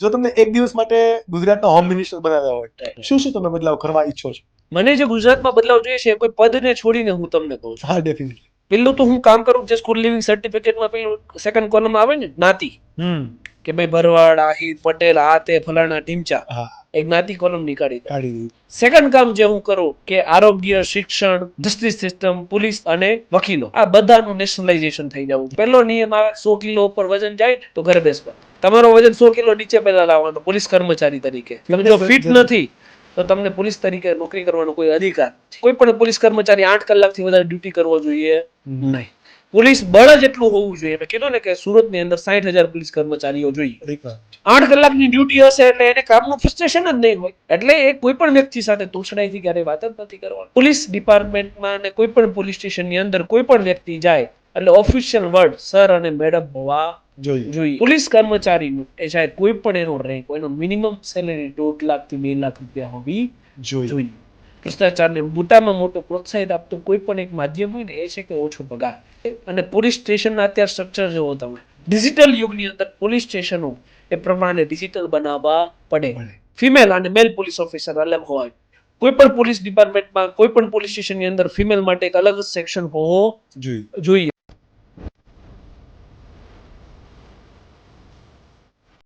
જો તમને એક દિવસ માટે ગુજરાતના હોમ મિનિસ્ટર બનાવ્યા હોય શું શું તમે બદલાવ કરવા ઈચ્છો છો? મને જે ગુજરાતમાં બદલાવ જોઈએ છે કોઈ પદને છોડીને હું તમને કહું છું. હા ડેફિનેટલી પેલું તો હું કામ કરું જે સ્કૂલ લિવિંગ સર્ટિફિકેટમાં પેલું સેકન્ડ કોલમ આવે ને નાતી. કે ભાઈ ભરવાડ આહિર પટેલ આ તે ફલાણા ટીમચા હા. એ જ્ઞાતિ કોલમ નીકાળી કાઢી સેકન્ડ કામ જે હું કરું કે આરોગ્ય શિક્ષણ જસ્ટિસ સિસ્ટમ પોલીસ અને વકીલો આ બધાનું નેશનલાઇઝેશન થઈ જવું. પહેલો નિયમ આવે સો કિલો ઉપર વજન જાય તો ઘરે બેસવા તમારો વજન સો કિલો નીચે પહેલા લાવવાનો પોલીસ કર્મચારી તરીકે. જો ફિટ નથી તો તમને પોલીસ તરીકે નોકરી કરવાનો કોઈ અધિકાર કોઈ પણ પોલીસ કર્મચારી આઠ કલાકથી વધારે ડ્યુટી કરવો જોઈએ નહીં. પોલીસ બળ જ એટલું હોવું જોઈએ. મેં કીધું ને કે સુરતની અંદર સાઠ હજાર પોલીસ કર્મચારીઓ જોઈએ. આઠ કલાકની ડ્યુટી હશે એટલે એને કામનું ફ્રસ્ટ્રેશન જ નહીં હોય. એટલે એ કોઈ પણ વ્યક્તિ સાથે તોછડાઈથી ક્યારે વાત જ નથી કરવાની. પોલીસ ડિપાર્ટમેન્ટમાં અને કોઈ પણ પોલીસ સ્ટેશનની અંદર કોઈ પણ વ્યક્તિ જાય એટલે ઓફિશિયલ વર્ડ સર અને મેડમ હોવા જોઈએ. જોઈએ. પોલીસ કર્મચારીનું એ ચાહે કોઈ પણ એનો રેન્ક એનો મિનિમમ સેલેરી દોઢ લાખથી બે લાખ રૂપિયા હોવી જોઈએ. જોઈએ. ભ્રષ્ટાચારને મોટામાં મોટો પ્રોત્સાહિત આપતું કોઈ પણ એક માધ્યમ હોય ને એ છે કે ઓછો પગાર. અને પોલીસ સ્ટેશનના અત્યારે સ્ટ્રક્ચર જોવો તમે. ડિજિટલ યુગની અંદર પોલીસ સ્ટેશનો એ પ્રમાણે ડિજિટલ બનાવવા પડે. ફિમેલ અને મેલ પોલીસ ઓફિસર અલગ હોય. કોઈ પણ પોલીસ ડિપાર્ટમેન્ટમાં કોઈ પણ પોલીસ સ્ટેશનની અંદર ફિમેલ માટે એક અલગ સેક્શન હોવો જોઈએ. જોઈએ.